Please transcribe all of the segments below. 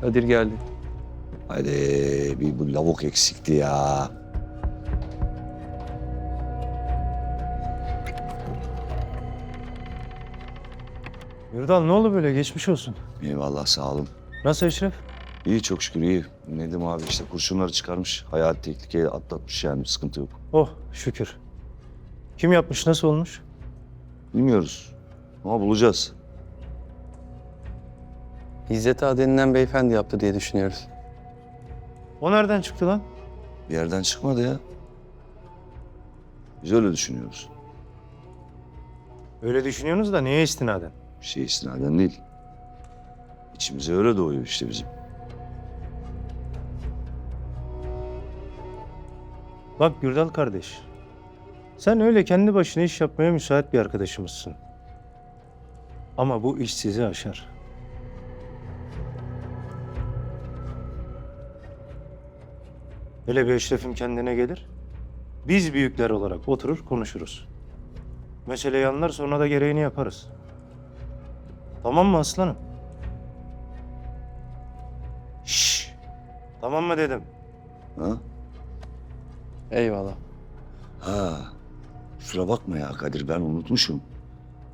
Kadir geldi. Haydi bir bu lavuk eksikti ya. Yurdal ne oldu böyle geçmiş olsun. Eyvallah sağ olun. Nasıl Eşref? İyi çok şükür iyi. Nedim abi işte kurşunları çıkarmış. Hayat tehlikeyi atlatmış yani sıkıntı yok. Oh şükür. Kim yapmış nasıl olmuş? Bilmiyoruz ama bulacağız. İzzet Ağa denilen beyefendi yaptı diye düşünüyoruz. O nereden çıktı lan? Bir yerden çıkmadı ya. Biz öyle düşünüyoruz. Öyle düşünüyorsunuz da neye istinaden? Bir şey istinaden değil. İçimize öyle doğuyor işte bizim. Bak Gürdal kardeş. Sen öyle kendi başına iş yapmaya müsait bir arkadaşımızsın. Ama bu iş sizi aşar. Hele bir Eşref'im kendine gelir. Biz büyükler olarak oturur konuşuruz. Meseleyi anlar sonra da gereğini yaparız. Tamam mı aslanım? Şşş. Tamam mı dedim. Ha? Eyvallah. Ha. Kusura bakma ya Kadir ben unutmuşum.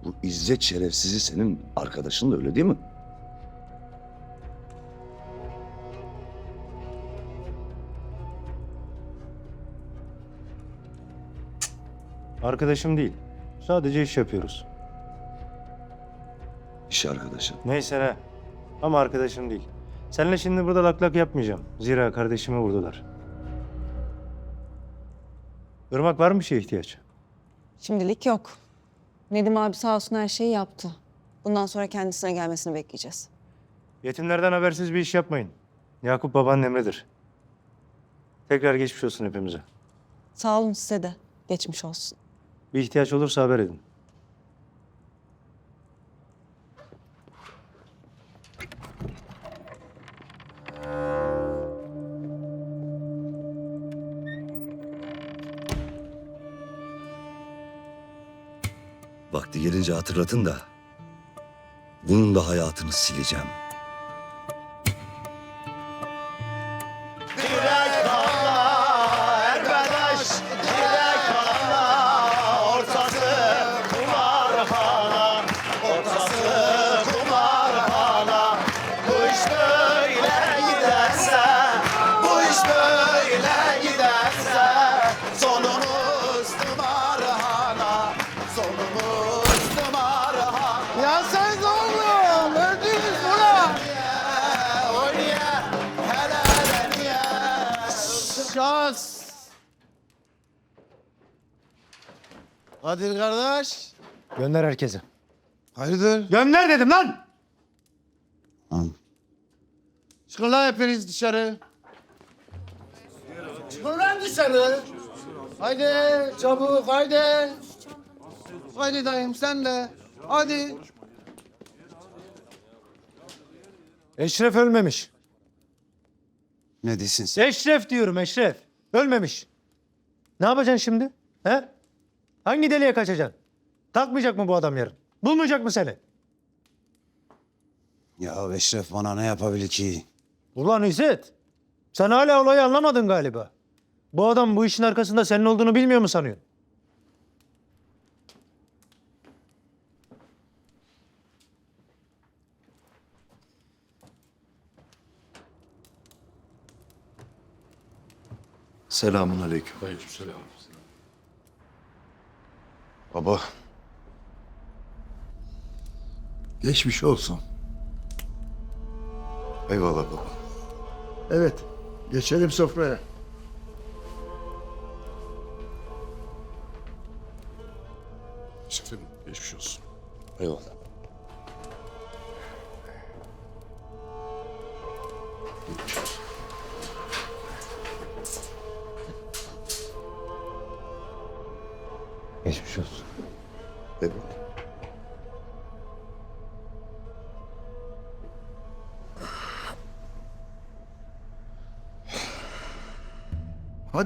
Bu İzzet şerefsizi senin arkadaşın da öyle değil mi? Arkadaşım değil. Sadece iş yapıyoruz. İş arkadaşı. Neyse ne. Ama arkadaşım değil. Seninle şimdi burada lak lak yapmayacağım. Zira kardeşimi vurdular. Irmak var mı bir şeye ihtiyaç? Şimdilik yok. Nedim abi sağ olsun her şeyi yaptı. Bundan sonra kendisine gelmesini bekleyeceğiz. Yetimlerden habersiz bir iş yapmayın. Yakup babanın emridir. Tekrar geçmiş olsun hepimize. Sağ olun size de. Geçmiş olsun. Bir ihtiyaç olursa haber edin. Vakti gelince hatırlatın da bunun da hayatını sileceğim. Kadir kardeş. Gönder herkese. Hayırdır? Gönder dedim lan! Çıkın lan hepiniz dışarı. Çıkın lan dışarı. Haydi çabuk haydi. Haydi dayım sen de. Hadi. Eşref ölmemiş. Ne diyorsun sen? Eşref diyorum Eşref. Ölmemiş. Ne yapacaksın şimdi? He? Hangi deliğe kaçacaksın? Takmayacak mı bu adam yarın? Bulmayacak mı seni? Ya Eşref bana ne yapabilir ki? Ulan İzzet. Sen hala olayı anlamadın galiba. Bu adam bu işin arkasında senin olduğunu bilmiyor mu sanıyorsun? Selamun aleyküm. Baba. Geçmiş olsun. Eyvallah baba. Evet, geçelim sofraya. Şefim geçmiş olsun. Eyvallah.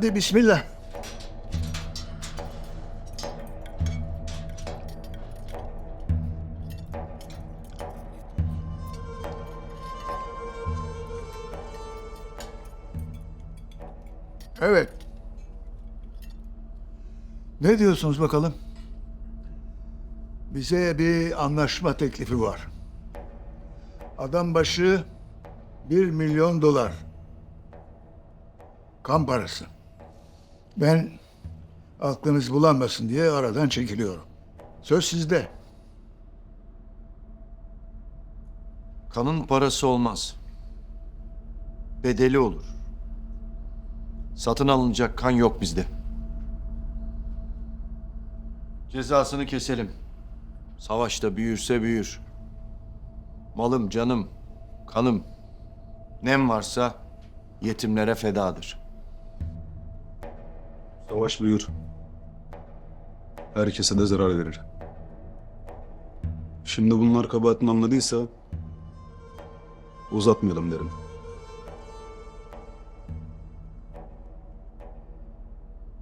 Hadi bismillah. Evet. Ne diyorsunuz bakalım? Bize bir anlaşma teklifi var. Adam başı bir milyon dolar. Kan parası. Ben aklınız bulanmasın diye aradan çekiliyorum. Söz sizde. Kanın parası olmaz. Bedeli olur. Satın alınacak kan yok bizde. Cezasını keselim. Savaşta büyürse büyür. Malım, canım, kanım, nem varsa yetimlere fedadır. Savaş buyur. Herkese de zarar verir. Şimdi bunlar kabahatini anladıysa uzatmayalım derim.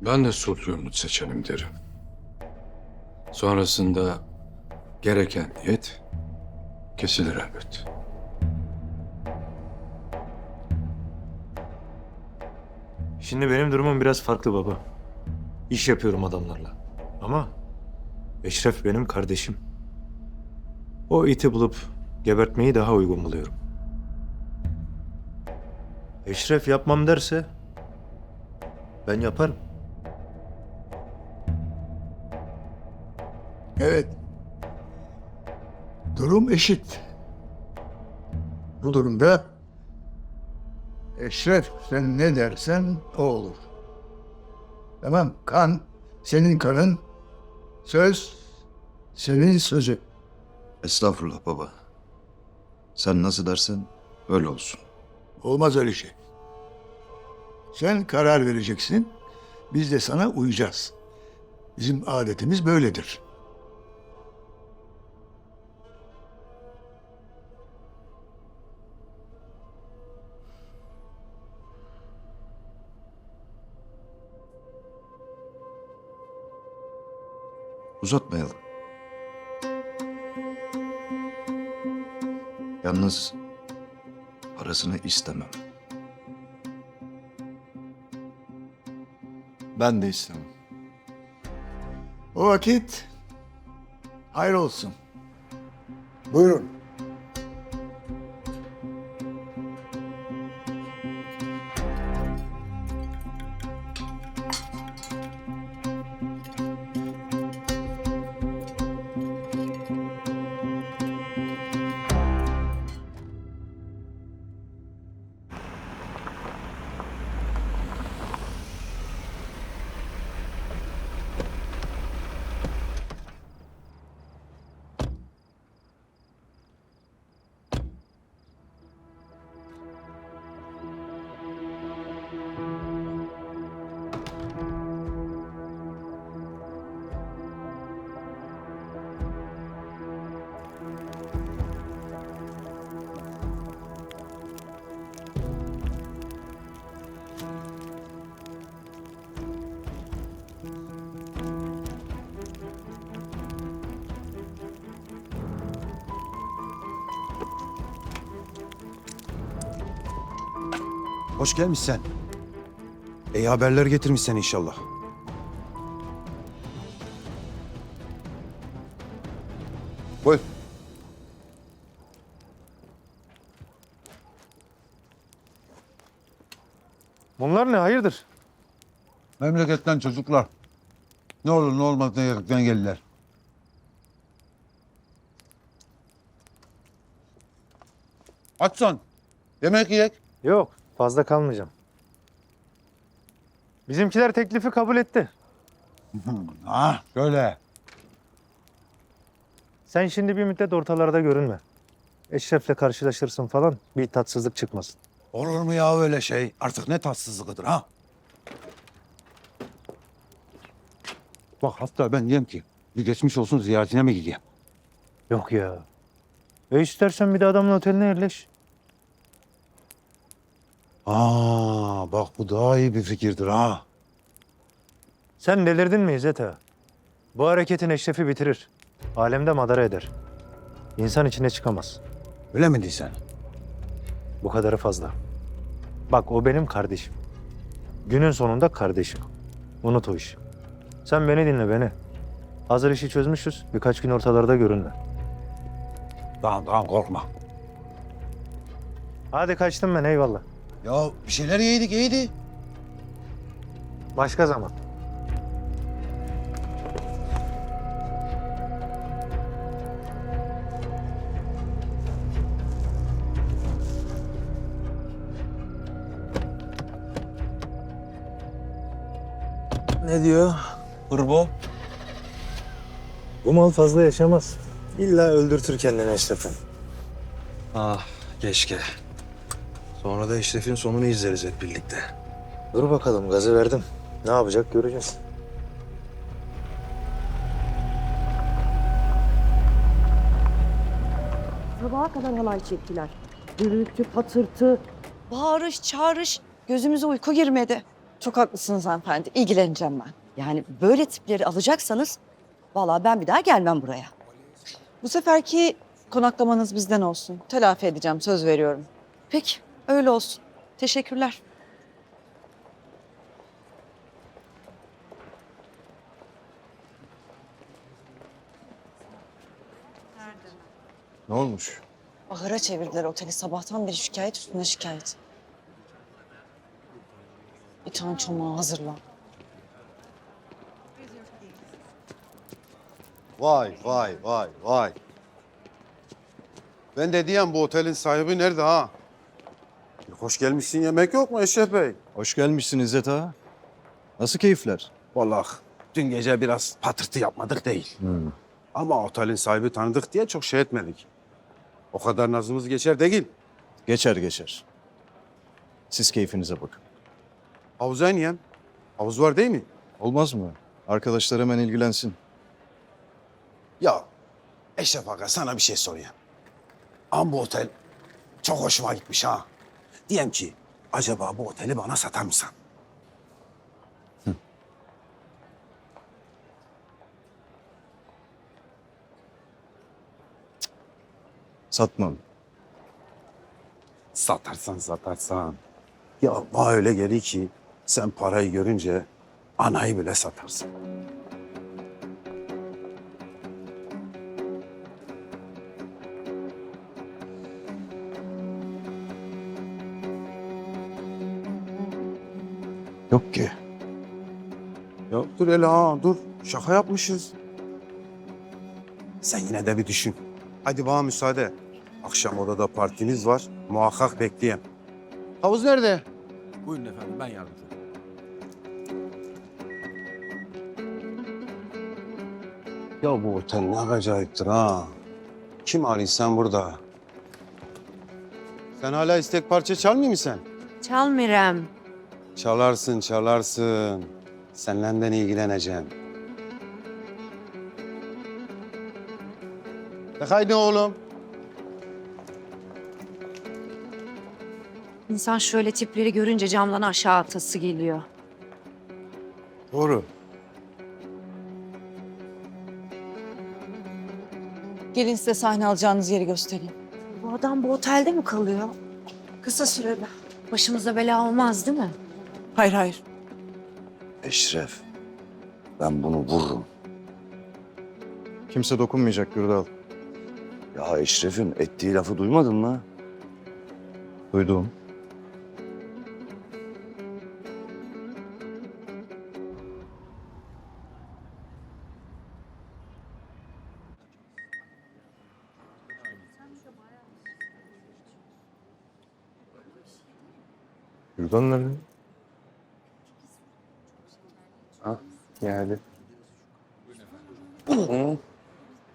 Ben de sulh yolunu seçelim derim. Sonrasında gereken niyet kesilir elbet. Şimdi benim durumum biraz farklı baba. İş yapıyorum adamlarla. Ama Eşref benim kardeşim. O iti bulup gebertmeyi daha uygun buluyorum. Eşref yapmam derse ben yaparım. Evet. Durum eşit. Bu durumda Eşref sen ne dersen o olur. Tamam kan senin kanın, söz senin sözü. Estağfurullah baba. Sen nasıl dersen öyle olsun. Olmaz öyle şey. Sen karar vereceksin, biz de sana uyacağız. Bizim adetimiz böyledir. Uzatmayalım. Yalnız parasını istemem. Ben de istemem. O vakit hayır olsun. Buyurun. Hoş gelmişsen. İyi haberler getirmişsen inşallah. Buyur. Bunlar ne hayırdır? Memleketten çocuklar. Ne olur ne olmaz ne gerekten gelirler. Açsan. Yemek yiyek. Yok fazla kalmayacağım. Bizimkiler teklifi kabul etti. Ha şöyle. Sen şimdi bir müddet ortalarda görünme. Eşref'le karşılaşırsın falan bir tatsızlık çıkmasın. Olur mu ya öyle şey? Artık ne tatsızlıkıdır ha? Bak hatta ben diyeyim ki bir geçmiş olsun ziyaretine mi gideyim? Yok ya. E istersen bir de adamın oteline yerleş. Aa bak bu daha iyi bir fikirdir ha. Sen delirdin mi İzzet ağa? Bu hareketin Eşref'i bitirir. Alemde madara eder. İnsan içine çıkamaz. Öyle mi diysen? Bu kadarı fazla. Bak o benim kardeşim. Günün sonunda kardeşim. Unut o işi. Sen beni dinle beni. Hazır işi çözmüşüz. Birkaç gün ortalarda görünme. Tamam tamam korkma. Hadi kaçtım ben eyvallah. Ya bir şeyler yedik iyiydi. Başka zaman. Ne diyor? Hırbo. Bu mal fazla yaşamaz. İlla öldürtür kendini Eşref'in. Ah keşke. Sonra da Eşref'in sonunu izleriz hep birlikte. Dur bakalım gazı verdim. Ne yapacak göreceğiz. Sabaha kadar halay çektiler. Gürültü, patırtı. Bağırış, çağırış. Gözümüze uyku girmedi. Çok haklısınız hanımefendi. İlgileneceğim ben. Yani böyle tipleri alacaksanız vallahi ben bir daha gelmem buraya. Bu seferki konaklamanız bizden olsun. Telafi edeceğim, söz veriyorum. Peki öyle olsun. Teşekkürler. Ne olmuş? Ahıra çevirdiler oteli. Sabahtan beri şikayet üstüne şikayet. Bir tane çomağı hazırla. Vay vay vay vay. Ben de diyem bu otelin sahibi nerede ha? Hoş gelmişsin yemek yok mu Eşref Bey? Hoş gelmişsin İzzet ağa. Nasıl keyifler? Vallahi dün gece biraz patırtı yapmadık değil. Ama otelin sahibi tanıdık diye çok şey etmedik. O kadar nazımız geçer değil. Geçer geçer. Siz keyfinize bakın. Havuza ineyim. Havuz var değil mi? Olmaz mı? Arkadaşlar hemen ilgilensin. Ya Eşref Aga sana bir şey sorayım. Ama bu otel çok hoşuma gitmiş ha. Diyem ki acaba bu oteli bana satar mısın? Satmam. Satarsan satarsan. Ya bana öyle geliyor ki sen parayı görünce anayı bile satarsın. Dur hele ha dur. Şaka yapmışız. Sen yine de bir düşün. Hadi bana müsaade. Akşam odada partimiz var. Muhakkak bekleyeyim. Havuz nerede? Buyurun efendim ben yardımcı Ya bu otel ne acayiptir ha. Kim arıyor sen burada? Sen hala istek parça çalmıyor musun sen? Çalmirem. Çalarsın, çalarsın. Senle ilgileneceğim. De haydi oğlum. İnsan şöyle tipleri görünce camdan aşağı atası geliyor. Doğru. Gelin size sahne alacağınız yeri göstereyim. Bu adam bu otelde mi kalıyor? Kısa süreli. Başımıza bela olmaz değil mi? Hayır hayır. Eşref, ben bunu vururum. Kimse dokunmayacak Gürdal. Ya Eşref'in ettiği lafı duymadın mı? Duydum. Yurdan nerede? Geldi.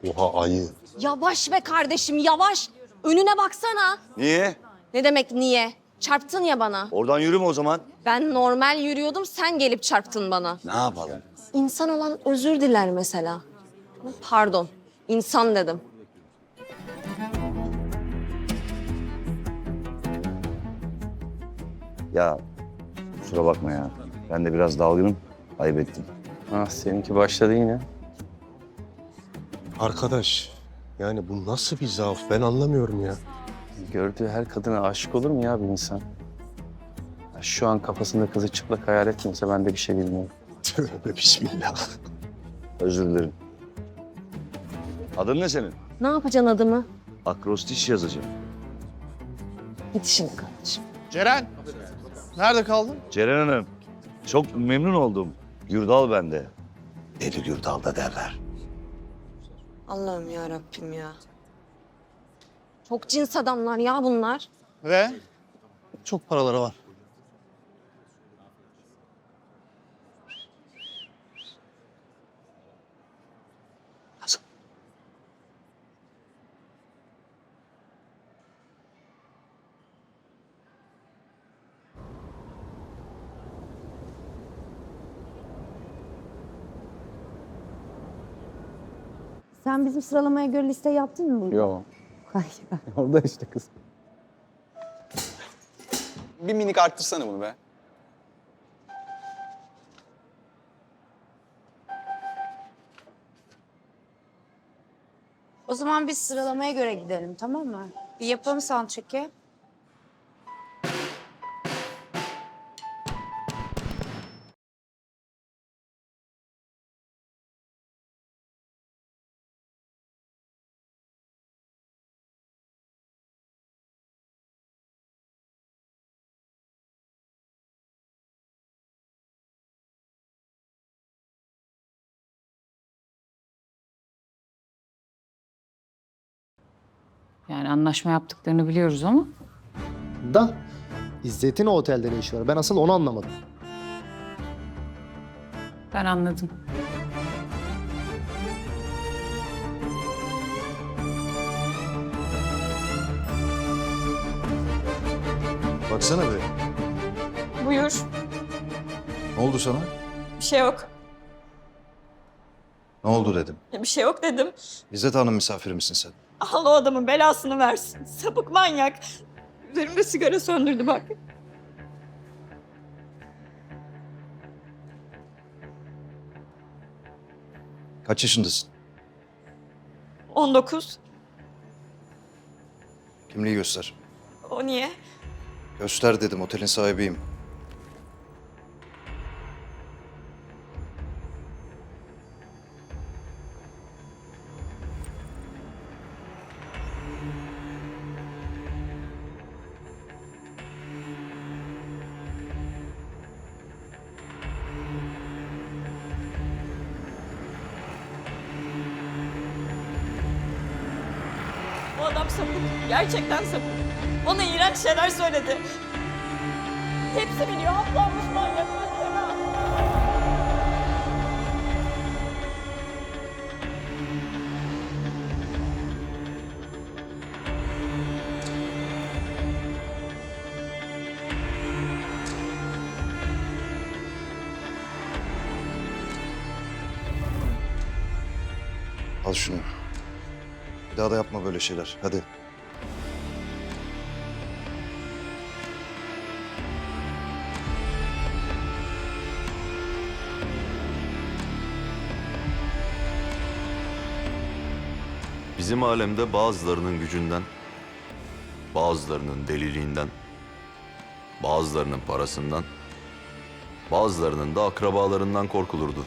Oha ayı. Yavaş be kardeşim yavaş. Önüne baksana. Niye? Ne demek niye? Çarptın ya bana. Oradan yürüme o zaman. Ben normal yürüyordum sen gelip çarptın bana. Ne yapalım? İnsan olan özür diler mesela. Pardon. insan dedim. Ya kusura bakma ya. Ben de biraz dalgınım. Ayıp ettim. Ah seninki başladı yine. Arkadaş yani bu nasıl bir zaaf ben anlamıyorum ya. Gördüğü her kadına aşık olur mu ya bir insan? Şu an kafasında kızı çıplak hayal etmese ben de bir şey bilmiyorum. Tövbe bismillah. Özür dilerim. Adın ne senin? Ne yapacaksın adımı? Akrostiş yazacağım. Git işine kardeşim. Ceren. Nerede kaldın? Ceren Hanım, çok memnun oldum. Gürdal bende. Deli Gürdal da derler. Allah'ım ya Rabbim ya. Çok cins adamlar ya bunlar. Ve çok paraları var. Sen bizim sıralamaya göre liste yaptın mı? Yok. Hayır. Orada işte kız. Bir minik arttırsana bunu be. O zaman biz sıralamaya göre gidelim tamam mı? Bir yapalım soundcheck'i. Yani anlaşma yaptıklarını biliyoruz ama. Da İzzet'in o otelde ne işi var? Ben asıl onu anlamadım. Ben anladım. Baksana be. Buyur. Ne oldu sana? Bir şey yok. Ne oldu dedim. Bir şey yok dedim. İzzet Hanım misafiri misin sen? Allah adamın belasını versin. Sapık manyak. Üzerimde sigara söndürdü bak. Kaç yaşındasın? 19. Kimliği göster. O niye? Göster dedim otelin sahibiyim. Gerçekten sapık. Bana iğrenç şeyler söyledi. Hepsi biliyor. Aplanmış manyak. Al şunu. Bir daha da yapma böyle şeyler. Hadi. Bizim alemde bazılarının gücünden, bazılarının deliliğinden, bazılarının parasından, bazılarının da akrabalarından korkulurdu.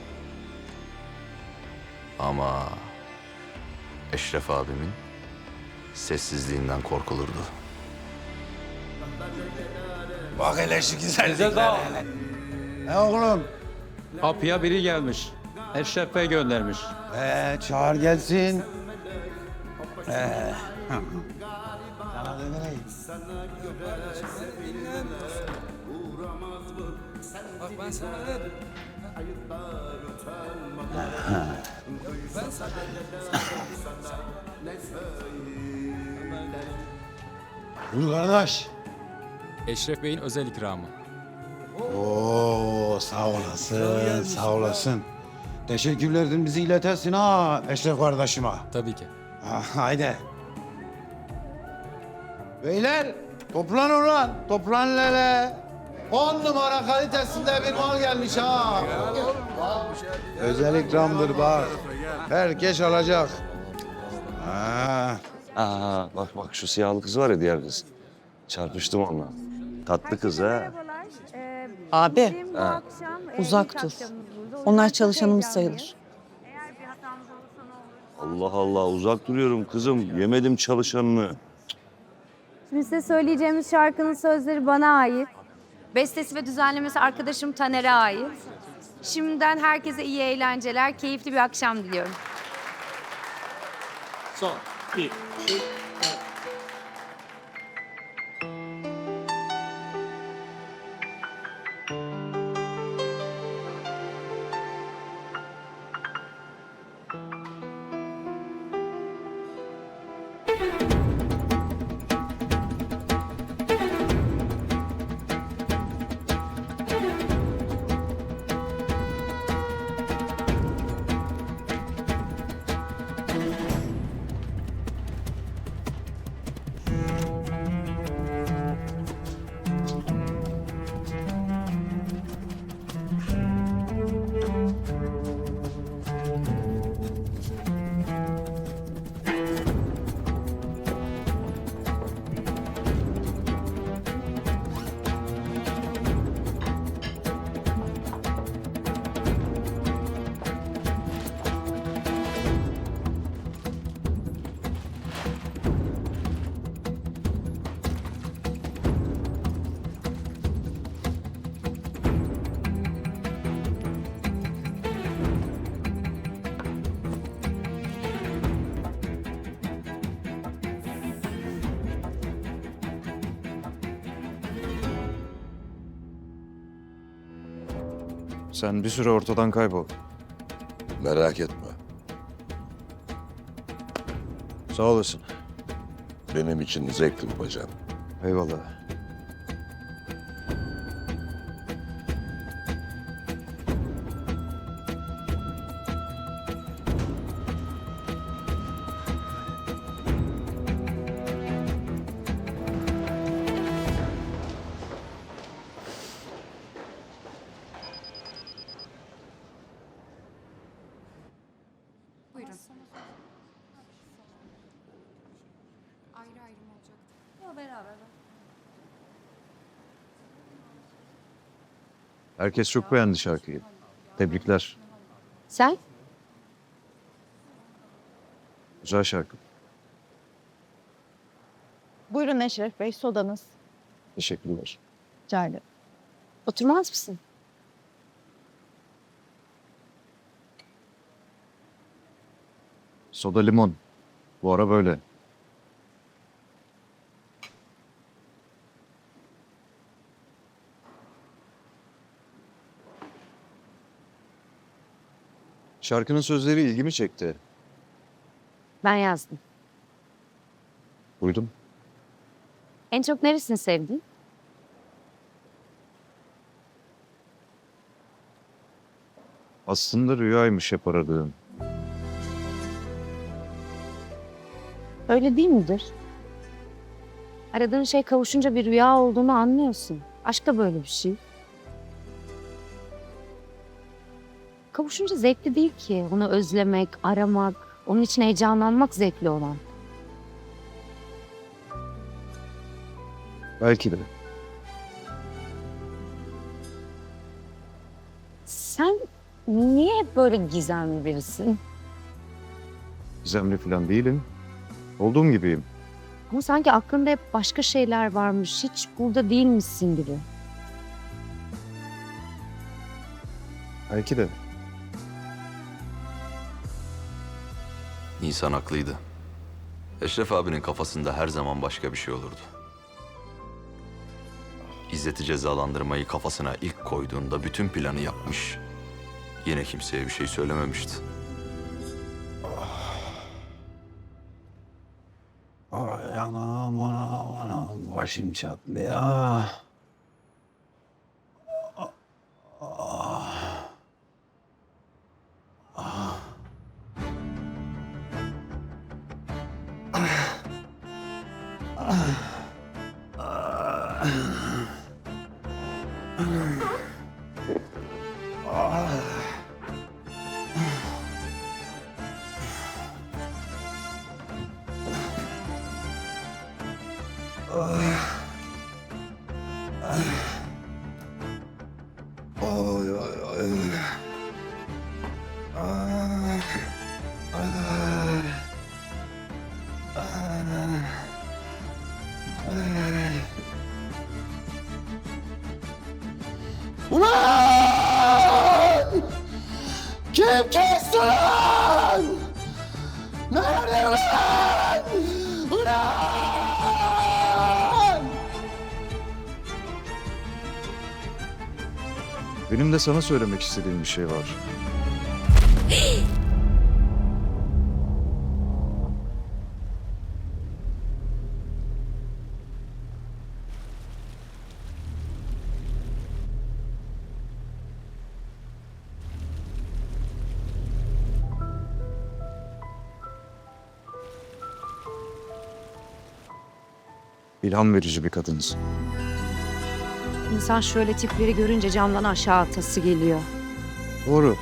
Ama Eşref abimin sessizliğinden korkulurdu. Bak hele şu güzelliklere. Ne oğlum? Kapıya biri gelmiş. Eşref Bey göndermiş. Ee, çağır gelsin. Ee. Sana demeliyim. Buyur kardeş. Eşref Bey'in özel ikramı. Oo sağ olasın, sağ olasın. Teşekkürlerden bizi iletersin ha Eşref kardeşime. Tabii ki. Ha, haydi. Beyler toplan ulan, toplan lele. On numara kalitesinde bir mal gelmiş ha. Özel ikramdır bak. Herkes alacak. Ha. Aa, bak bak şu siyahlı kız var ya diğer kız. Çarpıştım onunla. Tatlı kız ha. Abi Ha. uzak dur. Onlar çalışanımız sayılır. Allah Allah uzak duruyorum kızım. Yemedim çalışanını. Şimdi size söyleyeceğimiz şarkının sözleri bana ait. Bestesi ve düzenlemesi arkadaşım Taner'e ait. Şimdiden herkese iyi eğlenceler, keyifli bir akşam diliyorum. Sen bir süre ortadan kaybol. Merak etme. Sağ olasın. Benim için zevkli babacan. Eyvallah. Herkes çok beğendi şarkıyı. Tebrikler. Sen? Güzel şarkı. Buyurun Eşref Bey sodanız. Teşekkürler. Rica ederim. Oturmaz mısın? Soda limon. Bu ara böyle. Şarkının sözleri ilgimi çekti. Ben yazdım. Duydum. En çok neresini sevdin? Aslında rüyaymış hep aradığım. Öyle değil midir? Aradığın şey kavuşunca bir rüya olduğunu anlıyorsun. Aşk da böyle bir şey. Kavuşunca zevkli değil ki. Onu özlemek, aramak, onun için heyecanlanmak zevkli olan. Belki de. Sen niye hep böyle gizemli birisin? Gizemli falan değilim. Olduğum gibiyim. Ama sanki aklında hep başka şeyler varmış. Hiç burada değilmişsin gibi. Belki de. İnsan haklıydı. Eşref abinin kafasında her zaman başka bir şey olurdu. İzzet'i cezalandırmayı kafasına ilk koyduğunda bütün planı yapmış. Yine kimseye bir şey söylememişti. Ay anam anam anam başım çatlıyor. Ulan! Oh. Benim de sana söylemek istediğim bir şey var. İlham verici bir kadınsın. İnsan şöyle tipleri görünce camdan aşağı atası geliyor. Doğru.